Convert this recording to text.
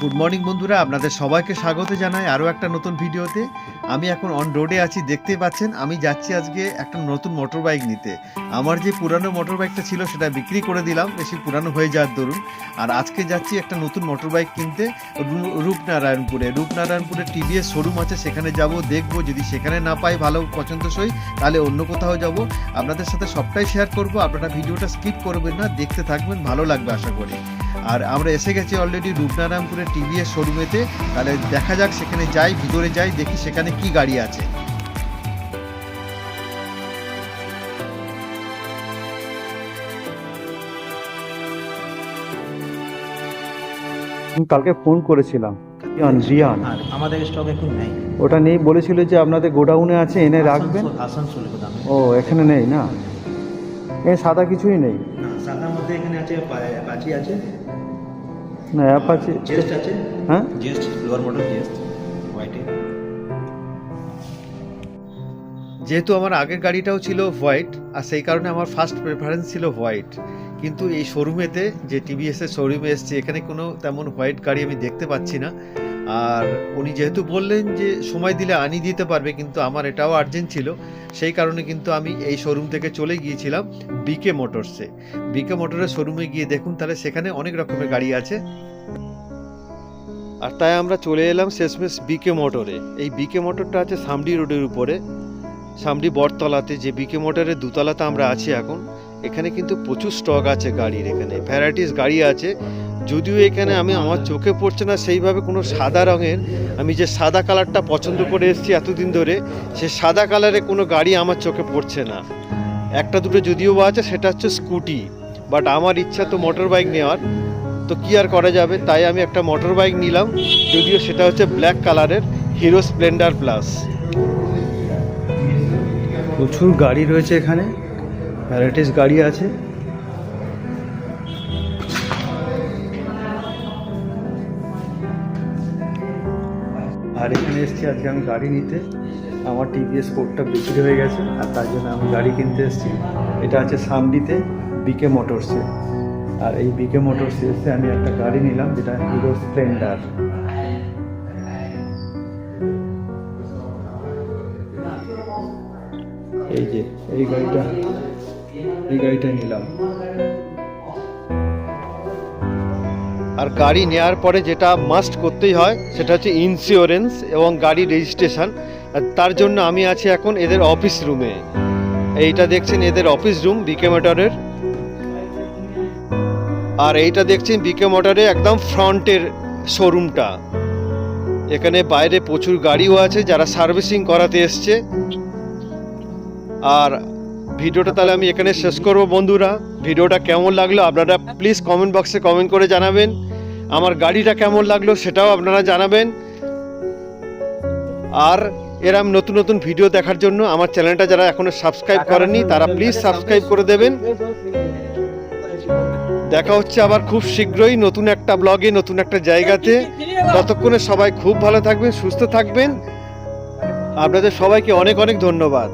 Good morning বন্ধুরা। আপনাদের সবাইকে স্বাগত জানাই আরও একটা নতুন ভিডিওতে। আমি এখন অন রোডে আছি দেখতে পাচ্ছেন, আমি যাচ্ছি আজকে একটা নতুন মোটর বাইক নিতে। আমার যে পুরানো মোটর বাইকটা ছিল, সেটা বিক্রি করে দিলাম, বেশি পুরানো হয়ে যাওয়ার দরুন। আর আজকে যাচ্ছি একটা নতুন মোটর বাইক কিনতে রূপনারায়ণপুরে। রূপনারায়ণপুরে টিভিএস শোরুম আছে, সেখানে যাব, দেখব। যদি সেখানে না পাই, ভালো পছন্দসই, তাহলে অন্য কোথাও যাব। আপনাদের সাথে সবটাই শেয়ার করব, আপনারা ভিডিওটা স্কিপ করবেন না, দেখতে থাকবেন, ভালো লাগবে আশা করি। আর আমরা এসে গেছি অলরেডি রূপনারায়ণপুরে টিভিএস শোরুমেতে তাহলে দেখা যাক সেখানে যাই ভিতরে যাই দেখি সেখানে কি গাড়ি আছে। কালকে ফোন করেছিলাম রিয়ান রিয়ান। আর আমাদের স্টক এখন নেই। ওটা নেই বলেছিল যে আপনাদের গোডাউনে আছে এনে রাখবেন। আসানসোল- ও এখানে নেই না? এ সাদা কিছুই নেই। সাদার মধ্যে এখানে আছে অ্যাপাচি আছে। না অ্যাপাচি জেস্ট আছে। হ্যাঁ? জেস্ট লোয়ার মডেল জেস্ট হোয়াইটে যেহেতু আমার আগের গাড়িটাও ছিল হোয়াইট আর সেই কারণে আমার ফার্স্ট প্রেফারেন্স ছিল হোয়াইট কিন্তু এই শোরুমেতে যে টিভিএস এর শোরুমে এসছে এখানে কোনো তেমন হোয়াইট গাড়ি আমি দেখতে পাচ্ছি না। আর উনি যেহেতু বললেন যে সময় দিলে আনি দিতে পারবে কিন্তু আমার এটাও আর্জেন্ট ছিল। সেই কারণে কিন্তু আমি এই শোরুম থেকে চলে গিয়েছিলাম বিকে মোটরসে বিকে মোটরের শোরুমে গিয়ে দেখুন, তাহলে সেখানে অনেক রকমের গাড়ি আছে। আর তাই আমরা চলে এলাম শেষমেশ বিকে মোটরে এই বিকে মোটরটা আছে সামডি রোডের উপরে। সামডি বটতলাতে যে বিকে মোটরের দুতলাতে আমরা আছি এখন। এখানে কিন্তু প্রচুর স্টক আছে গাড়ির এখানে। ভ্যারাইটিস গাড়ি আছে। যদিও এখানে আমি আমার চোখে পড়ছে না, সেইভাবে কোনো সাদা রঙের। আমি যে সাদা কালারটা পছন্দ করে এসেছি এতদিন ধরে, সে সাদা কালারে কোনো গাড়ি আমার চোখে পড়ছে না। একটা দুটো যদিও বা আছে, সেটা হচ্ছে স্কুটি। বাট আমার ইচ্ছা তো মোটর বাইক নেওয়ার। তো কি আর করা যাবে? তাই আমি একটা মোটর বাইক নিলাম। যদিও সেটা হচ্ছে ব্ল্যাক কালারের, হিরো স্প্লেন্ডার প্লাস। প্রচুর গাড়ি রয়েছে এখানে। ভ্যারাইটিস গাড়ি আছে। আর এখানে এসেছি, আজকে আমি গাড়ি নিতে। আমার টিভিএস কোডটা বিক্রি হয়ে গেছে, আর তার জন্য আমি গাড়ি কিনতে এসেছি। এটা আছে সামডিতে বিকে মোটরসে আর এই বিকে মোটরসে এসে আমি একটা গাড়ি নিলাম, যেটা হিরো স্প্লেন্ডার এই যে, এই গাড়িটা এই গাড়িটা নিলাম। আর গাড়ি নেওয়ার পরে যেটা মাস্ট করতেই হয়, সেটা হচ্ছে ইন্স্যুরেন্স এবং গাড়ি রেজিস্ট্রেশন তার জন্য আমি আছি এখন এদের অফিস রুমে এইটা দেখছেন এদের অফিস রুম বিকে মোটরের আর এইটা দেখছেন বিকে মোটরে একদম ফ্রন্টের শোরুমটা এখানে বাইরে প্রচুর গাড়িও আছে, যারা সার্ভিসিং করাতে এসছে। আর ভিডিওটা তাহলে আমি এখানে শেষ করব বন্ধুরা। ভিডিওটা কেমন লাগল আপনারা প্লিজ কমেন্ট বক্সে কমেন্ট করে জানাবেন। আমার গাড়িটা কেমন লাগল সেটাও আপনারা জানাবেন। আর এরম নতুন নতুন ভিডিও দেখার জন্য আমার চ্যানেলটা যারা এখনও সাবস্ক্রাইব করেনি তারা প্লিজ সাবস্ক্রাইব করে দেবেন। দেখা হচ্ছে আবার খুব শীঘ্রই নতুন একটা ব্লগে নতুন একটা জায়গাতে। ততক্ষণে সবাই খুব ভালো থাকবেন সুস্থ থাকবেন। আপনাদের সবাইকে অনেক অনেক ধন্যবাদ।